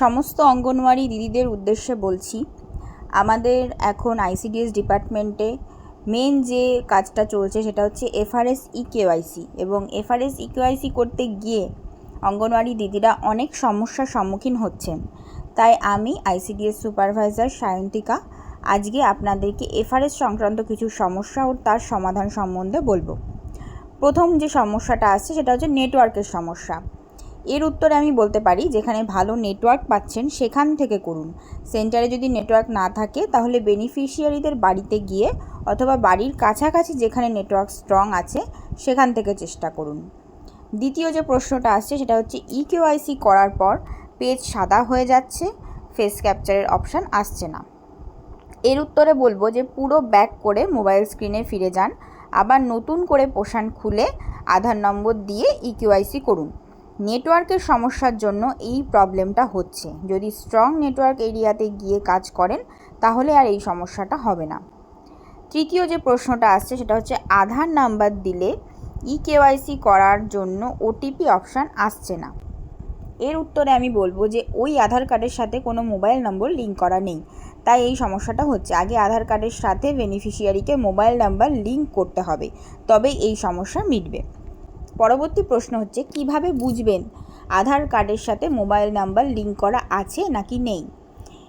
সমস্ত অঙ্গনওয়াড়ি দিদিদের উদ্দেশ্যে বলছি, আমাদের এখন আইসিডিএস ডিপার্টমেন্টে মেন যে কাজটা চলছে সেটা হচ্ছে এফআরএস ইকেওয়াইসি এবং এফআরএস ইকেওয়াইসি করতে গিয়ে অঙ্গনওয়াড়ি দিদিরা অনেক সমস্যার সম্মুখীন হচ্ছেন। তাই আমি আইসিডিএস সুপারভাইজার সায়ন্তিকা আজকে আপনাদেরকে এফআরএস সংক্রান্ত কিছু সমস্যা ও তার সমাধান সম্বন্ধে বলব। প্রথম যে সমস্যাটা আসছে সেটা হচ্ছে নেটওয়ার্কের সমস্যা। এর উত্তরে আমি বলতে পারি, যেখানে ভালো নেটওয়ার্ক পাচ্ছেন সেখান থেকে করুন। সেন্টারে যদি নেটওয়ার্ক না থাকে, তাহলে বেনিফিশিয়ারিদের বাড়িতে গিয়ে অথবা বাড়ির কাছাকাছি যেখানে নেটওয়ার্ক স্ট্রং আছে, সেখান থেকে চেষ্টা করুন। দ্বিতীয় যে প্রশ্নটা আসছে, সেটা হচ্ছে ইকেওআইসি করার পর পেজ সাদা হয়ে যাচ্ছে ফেস ক্যাপচারের অপশান আসছে না। এর উত্তরে বলব যে পুরো ব্যাক করে মোবাইল স্ক্রিনে ফিরে যান, আবার নতুন করে পোষণ খুলে আধার নম্বর দিয়ে ইকিউআইসি করুন। নেটওয়ার্কের সমস্যার জন্য এই প্রবলেমটা হচ্ছে। যদি স্ট্রং নেটওয়ার্ক এরিয়াতে গিয়ে কাজ করেন, তাহলে আর এই সমস্যাটা হবে না। তৃতীয় যে প্রশ্নটা আসছে, সেটা হচ্ছে আধার নাম্বার দিলে ইকেওয়াইসি করার জন্য ওটিপি অপশান আসছে না। এর উত্তরে আমি বলব যে ওই আধার কার্ডের সাথে কোনো মোবাইল নম্বর লিঙ্ক করা নেই। তাই এই সমস্যাটা হচ্ছে। আগে আধার কার্ডের সাথে বেনিফিশিয়ারিকে মোবাইল নাম্বার লিঙ্ক করতে হবে। তবেই এই সমস্যা মিটবে। পরবর্তী প্রশ্ন হচ্ছে, কীভাবে বুঝবেন আধার কার্ডের সাথে মোবাইল নাম্বার লিঙ্ক করা আছে নাকি নেই?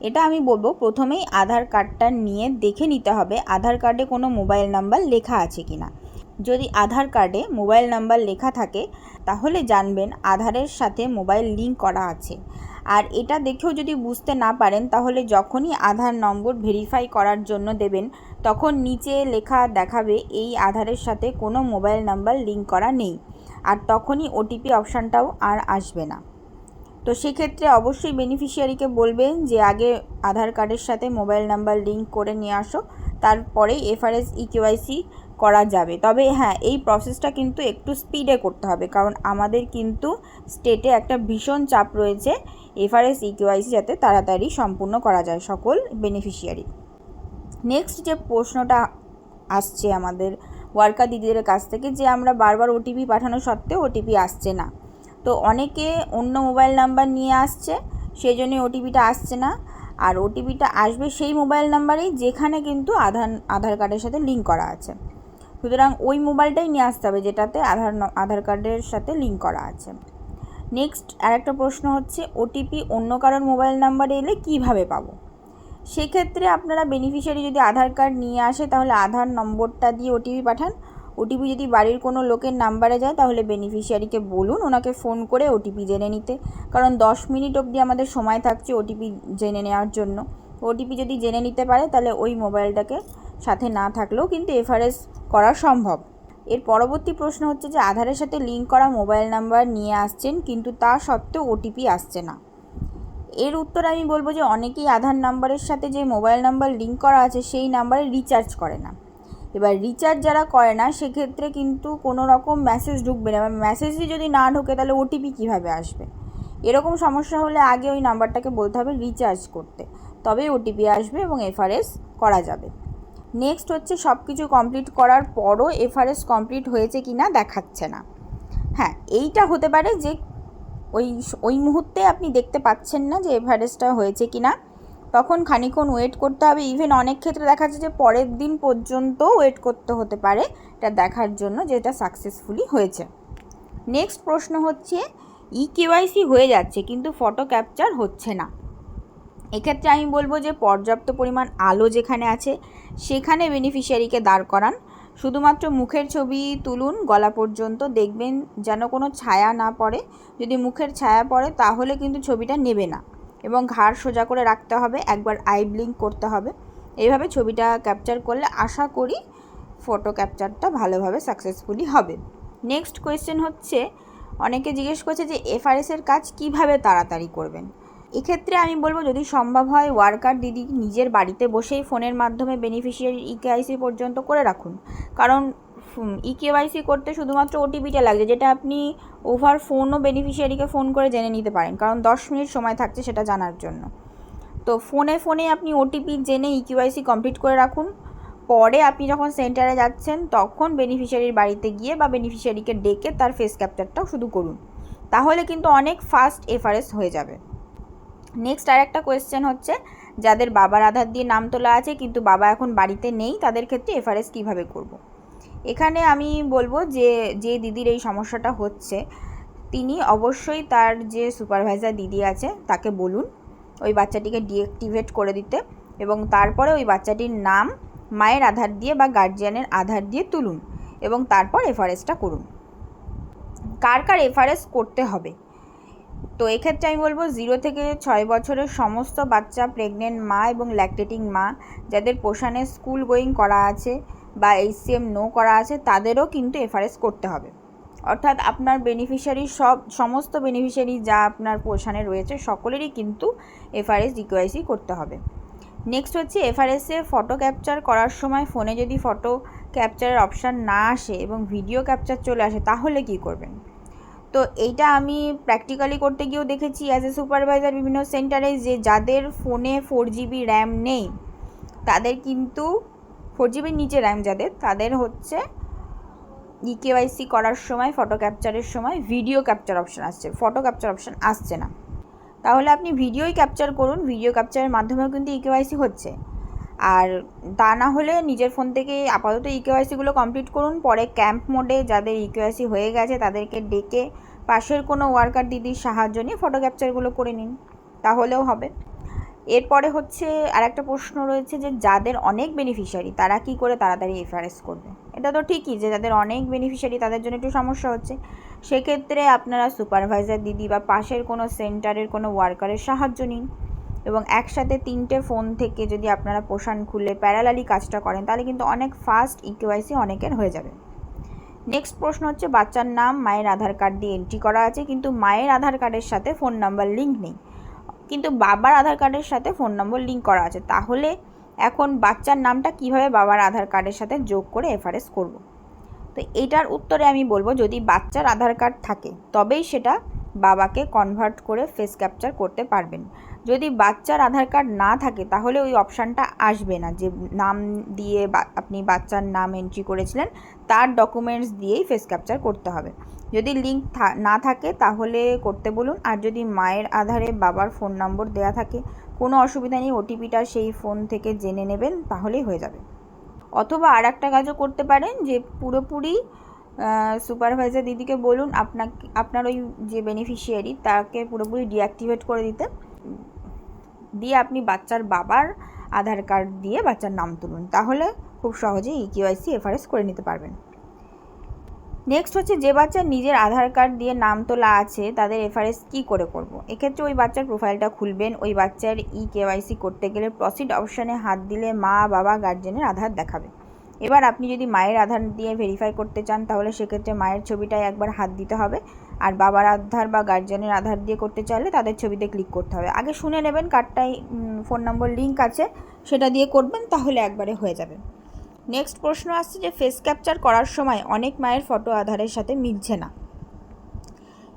এটা আমি বলব, প্রথমেই আধার কার্ডটা নিয়ে দেখে নিতে হবে, আধার কার্ডে কোনো মোবাইল নাম্বার লেখা আছে কি না যদি আধার কার্ডে মোবাইল নাম্বার লেখা থাকে, তাহলে জানবেন আধারের সাথে মোবাইল লিঙ্ক করা আছে। আর এটা দেখেও যদি বুঝতে না পারেন, তাহলে যখনই আধার নম্বর ভেরিফাই করার জন্য দেবেন তখন নিচে লেখা দেখাবে, এই আধারের সাথে কোনো মোবাইল নাম্বার লিঙ্ক করা নেই। আর তখনই ওটিপি অপশানটাও আর আসবে না। তো সেক্ষেত্রে অবশ্যই বেনিফিশিয়ারিকে বলবেন যে, আগে আধার কার্ডের সাথে মোবাইল নাম্বার লিঙ্ক করে নিয়ে আসো। তারপরেই এফআরএস ইকেওয়াইসি করা যাবে। তবে হ্যাঁ এই প্রসেসটা কিন্তু একটু স্পিডে করতে হবে। কারণ আমাদের কিন্তু স্টেটে একটা ভীষণ চাপ রয়েছে। এফআরএস ইকেওয়াইসি যাতে তাড়াতাড়ি সম্পূর্ণ করা যায় সকল বেনিফিশিয়ারি। নেক্সট যে প্রশ্নটা আসছে আমাদের ওয়ার্কার দিদিদের কাছ থেকে যে আমরা বারবার ওটিপি পাঠানো সত্ত্বেও ওটিপি আসছে না। তো অনেকে অন্য মোবাইল নাম্বার নিয়ে আসছে সেই জন্য ওটিপিটা আসছে না। আর ওটিপিটা আসবে সেই মোবাইল নাম্বারেই যেখানে কিন্তু আধার আধার কার্ডের সাথে লিঙ্ক করা আছে। সুতরাং ওই মোবাইলটাই নিয়ে আসতে হবে যেটাতে আধার আধার কার্ডের সাথে লিঙ্ক করা আছে। নেক্সট আরেকটা প্রশ্ন হচ্ছে ওটিপি অন্য কারোর মোবাইল নাম্বারে এলে কীভাবে পাবো? সেক্ষেত্রে আপনারা বেনিফিশিয়ারি যদি আধার কার্ড নিয়ে আসে, তাহলে আধার নম্বরটা দিয়ে ওটিপি পাঠান। ওটিপি যদি বাড়ির কোনো লোকের নাম্বারে যায়, তাহলে বেনিফিশিয়ারিকে বলুন, ওনাকে ফোন করে ওটিপি জেনে নিতে। কারণ দশ মিনিট অবধি আমাদের সময় থাকছে ওটিপি জেনে নেওয়ার জন্য। ওটিপি যদি জেনে নিতে পারে, তাহলে ওই মোবাইলটাকে সাথে না থাকলেও কিন্তু এফআরএস করা সম্ভব। এর পরবর্তী প্রশ্ন হচ্ছে যে, আধারের সাথে লিঙ্ক করা মোবাইল নাম্বার নিয়ে আসছেন, কিন্তু তা সত্ত্বেও ওটিপি আসছে না। এর উত্তর আমি বলব যে অনেকেই আধার নাম্বারের সাথে যে মোবাইল নাম্বার লিঙ্ক করা আছে সেই নাম্বারে রিচার্জ করে না। এবার রিচার্জ যারা করে না, সেক্ষেত্রে কিন্তু কোনো রকম মেসেজ ঢুকবে না। মেসেজই যদি না ঢোকে, তাহলে ওটিপি কীভাবে আসবে? এরকম সমস্যা হলে আগে ওই নাম্বারটাকে বলতে হবে রিচার্জ করতে। তবেই ওটিপি আসবে এবং এফআরএস করা যাবে। নেক্সট হচ্ছে সব কিছু কমপ্লিট করার পরও এফআরএস কমপ্লিট হয়েছে কি না দেখাচ্ছে না। হ্যাঁ এইটা হতে পারে যে ওই ওই মুহূর্তে আপনি দেখতে পাচ্ছেন না যে এভারেস্টটা হয়েছে কি না তখন খানিক্ষণ ওয়েট করতে হবে। ইভেন অনেক ক্ষেত্রে দেখা যাচ্ছে যে পরের দিন পর্যন্ত ওয়েট করতে হতে পারে এটা দেখার জন্য যে এটা সাকসেসফুলি হয়েছে। নেক্সট প্রশ্ন হচ্ছে ই কেওয়াইসি হয়ে যাচ্ছে কিন্তু ফটো ক্যাপচার হচ্ছে না। এক্ষেত্রে আমি বলব যে পর্যাপ্ত পরিমাণ আলো যেখানে আছে, সেখানে বেনিফিশিয়ারিকে দাঁড় করান। শুধুমাত্র মুখের ছবি তুলুন, গলা পর্যন্ত দেখবেন যেন কোনো ছায়া না পড়ে। যদি মুখের ছায়া পড়ে, তাহলে কিন্তু ছবিটা নেবে না। এবং ঘাড় সোজা করে রাখতে হবে, একবার আই ব্লিঙ্ক করতে হবে। এইভাবে ছবিটা ক্যাপচার করলে আশা করি ফটো ক্যাপচারটা ভালোভাবে সাকসেসফুলি হবে। নেক্সট কোয়েশ্চেন হচ্ছে, অনেকে জিজ্ঞেস করছে যে, এফআরএসের কাজ কীভাবে তাড়াতাড়ি করবেন? এক্ষেত্রে আমি বলব, যদি সম্ভব হয়, ওয়ার্কার দিদি নিজের বাড়িতে বসেই ফোনের মাধ্যমে বেনিফিশিয়ারি ইকেআইসি পর্যন্ত করে রাখুন। কারণ ইকেওয়াইসি করতে শুধুমাত্র ওটিপিটা লাগছে, যেটা আপনি ওভার ফোনও বেনিফিশিয়ারিকে ফোন করে জেনে নিতে পারেন। কারণ, দশ মিনিট সময় থাকছে সেটা জানার জন্য। তো ফোনে ফোনে আপনি ওটিপি জেনে ইকিউআইসি কমপ্লিট করে রাখুন। পরে আপনি যখন সেন্টারে যাচ্ছেন, তখন বেনিফিশিয়ারির বাড়িতে গিয়ে বা বেনিফিশিয়ারিকে ডেকে তার ফেস ক্যাপচারটাও শুধু করুন। তাহলে কিন্তু অনেক ফাস্ট এফআরএস হয়ে যাবে। নেক্সট আর একটা কোয়েশ্চেন হচ্ছে, যাদের বাবার আধার দিয়ে নাম তোলা আছে, কিন্তু বাবা এখন বাড়িতে নেই, তাদের ক্ষেত্রে এফআরএস কীভাবে করব। এখানে আমি বলব যে যে দিদির এই সমস্যাটা হচ্ছে, তিনি অবশ্যই তার যে সুপারভাইজার দিদি আছে, তাকে বলুন, ওই বাচ্চাটিকে ডিঅ্যাক্টিভেট করে দিতে এবং তারপরে ওই বাচ্চাটির নাম মায়ের আধার দিয়ে বা গার্জিয়ানের আধার দিয়ে তুলুন এবং তারপর এফআরএসটা করুন কার কার এফআরএস করতে হবে তো এক্ষেত্রে আমি বলব জিরো থেকে ছয় বছরের সমস্ত বাচ্চা প্রেগনেন্ট মা এবং ল্যাকটেটিং মা, যাদের পোষণে স্কুল গোয়িং করা আছে বা এইচসিএম নো করা আছে, তাদেরও কিন্তু এফআরএস করতে হবে। অর্থাৎ আপনার বেনিফিশিয়ারি সব, সমস্ত বেনিফিশিয়ারি যা আপনার পোষণে রয়েছে, সকলেরই কিন্তু এফআরএস ডিকিউআইসি করতে হবে। নেক্সট হচ্ছে এফআরএসে ফটো ক্যাপচার করার সময় ফোনে যদি ফটো ক্যাপচারের অপশান না আসে এবং ভিডিও ক্যাপচার চলে আসে, তাহলে কি করবেন? তো এইটা আমি প্র্যাকটিক্যালি করতে গিয়েও দেখেছি অ্যাজ এ সুপারভাইজার বিভিন্ন সেন্টারে যে যাদের ফোনে ফোর জিবি র্যাম নেই, তাদের কিন্তু ফোর জিবির নিচে র্যাম যাদের, তাদের হচ্ছে ইকেওয়াইসি করার সময় ফটো ক্যাপচারের সময় ভিডিও ক্যাপচার অপশান আসছে ফটো ক্যাপচার অপশান আসছে না। তাহলে আপনি ভিডিওই ক্যাপচার করুন ভিডিও ক্যাপচারের মাধ্যমেও কিন্তু ইকেওয়াইসি হচ্ছে। আর তা না হলে নিজের ফোন থেকে আপাতত ইকেওয়াইসিগুলো কমপ্লিট করুন। পরে ক্যাম্প মোডে যাদের ইকেওয়াইসি হয়ে গেছে তাদেরকে ডেকে পাশের কোনো ওয়ার্কার দিদির সাহায্য নিয়ে ফটো ক্যাপচারগুলো করে নিন। তাহলেও হবে। এরপরে হচ্ছে আর একটা প্রশ্ন রয়েছে যে যাদের অনেক বেনিফিশিয়ারি তারা কি করে তাড়াতাড়ি এফআরএস করবে? এটা তো ঠিকই যে যাদের অনেক বেনিফিশিয়ারি তাদের জন্য একটু সমস্যা হচ্ছে। সেক্ষেত্রে আপনারা সুপারভাইজার দিদি বা পাশের কোনো সেন্টারের কোনো ওয়ার্কারের সাহায্য নিন। এবং একসাথে তিনটে ফোন থেকে যদি আপনারা পোষণ খুলে প্যারালালি কাজটা করেন, তাহলে কিন্তু অনেক ফাস্ট ইকেওয়াইসি অনেকের হয়ে যাবে। নেক্সট প্রশ্ন হচ্ছে, বাচ্চার নাম, মায়ের আধার কার্ড দিয়ে এন্ট্রি করা আছে, কিন্তু মায়ের আধার কার্ডের সাথে ফোন নাম্বার লিঙ্ক নেই। কিন্তু বাবার আধার কার্ডের সাথে ফোন নম্বর লিঙ্ক করা আছে। তাহলে এখন বাচ্চার নামটা কীভাবে বাবার আধার কার্ডের সাথে যোগ করে এফআরএস করব। তো এটার উত্তরে আমি বলব, যদি বাচ্চার আধার কার্ড থাকে, তবেই সেটা বাবাকে কনভার্ট করে ফেস ক্যাপচার করতে পারবেন। যদি বাচ্চার আধার কার্ড না থাকে, তাহলে ওই অপশানটা আসবে না। যে নাম দিয়ে আপনি বাচ্চার নাম এন্ট্রি করেছিলেন, তার ডকুমেন্টস দিয়েই ফেস ক্যাপচার করতে হবে। যদি লিঙ্ক না থাকে, তাহলে করতে বলুন। আর যদি মায়ের আধারে বাবার ফোন নম্বর দেওয়া থাকে, কোনো অসুবিধা নেই ওটিপিটা সেই ফোন থেকে জেনে নেবেন, তাহলেই হয়ে যাবে। অথবা আর একটা কাজও করতে পারেন, যে পুরোপুরি সুপারভাইজার দিদিকে বলুন, আপনাকে, আপনার ওই যে বেনিফিশিয়ারি তাকে পুরোপুরি ডিঅ্যাক্টিভেট করে দিতে। দিয়ে আপনি বাচ্চার বাবার আধার কার্ড দিয়ে বাচ্চার নাম তুলুন। তাহলে খুব সহজেই ইকিউআইসি এফআরএস করে নিতে পারবেন। নেক্সট হচ্ছে যে বাচ্চার নিজের আধার কার্ড দিয়ে নাম তোলা আছে, তাদের এফআরএস কী করে করব। এক্ষেত্রে ওই বাচ্চার প্রোফাইলটা খুলবেন। ওই বাচ্চার ই কেওয়াইসি করতে গেলে প্রসিড অপশানে হাত দিলে মা, বাবা গার্জেনের আধার দেখাবে। এবার আপনি যদি মায়ের আধার দিয়ে ভেরিফাই করতে চান, তাহলে সেক্ষেত্রে মায়ের ছবিটায় একবার হাত দিতে হবে। আর বাবার আধার বা গার্জেনের আধার দিয়ে করতে চাইলে তাদের ছবিতে ক্লিক করতে হবে। আগে শুনে নেবেন কার্ডটাই ফোন নম্বর লিঙ্ক আছে, সেটা দিয়ে করবেন, তাহলে একবারে হয়ে যাবে। নেক্সট প্রশ্ন আসছে যে ফেস ক্যাপচার করার সময় অনেক মায়ের ফটো আধারের সাথে মিলছে না।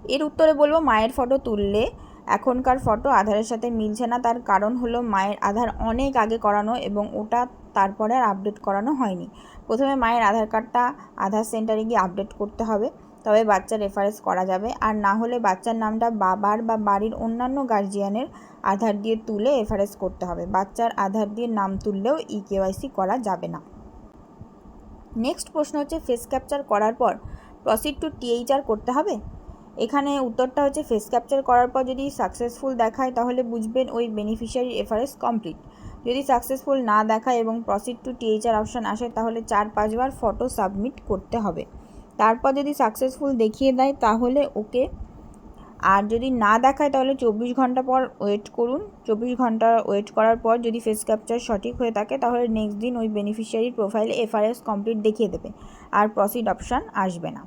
এর উত্তরে বলব, মায়ের ফটো তুললে এখনকার ফটো আধারের সাথে মিলছে না। তার কারণ হলো, মায়ের আধার অনেক আগে করানো এবং ওটা তারপরে আর আপডেট করানো হয়নি। প্রথমে মায়ের আধার কার্ডটা আধার সেন্টারে গিয়ে আপডেট করতে হবে, তবে বাচ্চার রেফারেন্স করা যাবে। আর না হলে বাচ্চার নামটা বাবার বা বাড়ির অন্যান্য গার্জিয়ানের আধার দিয়ে তুলে এফআরএস করতে হবে। বাচ্চার আধার দিয়ে নাম তুললেও ই কেওয়াইসি করা যাবে না। নেক্সট প্রশ্ন হচ্ছে ফেস ক্যাপচার করার পর প্রসিড টু টিএইচআর করতে হবে? এখানে উত্তরটা হচ্ছে ফেস ক্যাপচার করার পর যদি সাকসেসফুল দেখায়, তাহলে বুঝবেন ওই বেনিফিশিয়ারি এফআরএস কমপ্লিট যদি সাকসেসফুল না দেখায় এবং প্রসিড টু টিএইচআর অপশান আসে, তাহলে চার পাঁচবার ফটো সাবমিট করতে হবে। তারপর যদি সাকসেসফুল দেখিয়ে দেয়, তাহলে ওকে। আর যদি না দেখায়, তাহলে চব্বিশ ঘণ্টা পর ওয়েট করুন। চব্বিশ ঘণ্টা ওয়েট করার পর যদি ফেস ক্যাপচার সঠিক হয়ে থাকে, তাহলে নেক্সট দিন ওই বেনিফিশিয়ারির প্রোফাইলে এফআরএস কমপ্লিট দেখিয়ে দেবে আর প্রসিড অপশান আসবে না।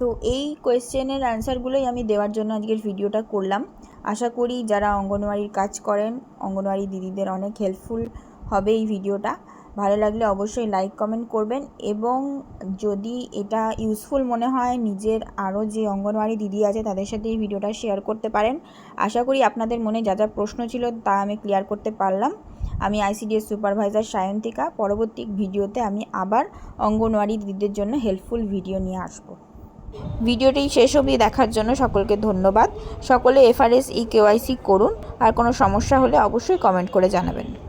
তো এই কোয়েশ্চেনের অ্যান্সারগুলোই আমি দেওয়ার জন্য আজকের ভিডিওটা করলাম। আশা করি যারা অঙ্গনওয়াড়ির কাজ করেন, অঙ্গনওয়াড়ি দিদিদের অনেক হেল্পফুল হবে এই ভিডিওটা। ভালো লাগলে অবশ্যই লাইক কমেন্ট করবেন এবং যদি এটা ইউজফুল মনে হয়, নিজের আরও যে অঙ্গনওয়াড়ি দিদি আছে তাদের সাথে এই ভিডিওটা শেয়ার করতে পারেন। আশা করি আপনাদের মনে যা যা প্রশ্ন ছিল তা আমি ক্লিয়ার করতে পারলাম। আমি আইসিডিএস সুপারভাইজার সায়ন্তিকা। পরবর্তী ভিডিওতে আমি আবার অঙ্গনওয়াড়ি দিদিদের জন্য হেল্পফুল ভিডিও নিয়ে আসব। ভিডিওটি শেষ অবধি দেখার জন্য সকলকে ধন্যবাদ। সকলে এফআরএস ই করুন। আর কোনো সমস্যা হলে অবশ্যই কমেন্ট করে জানাবেন।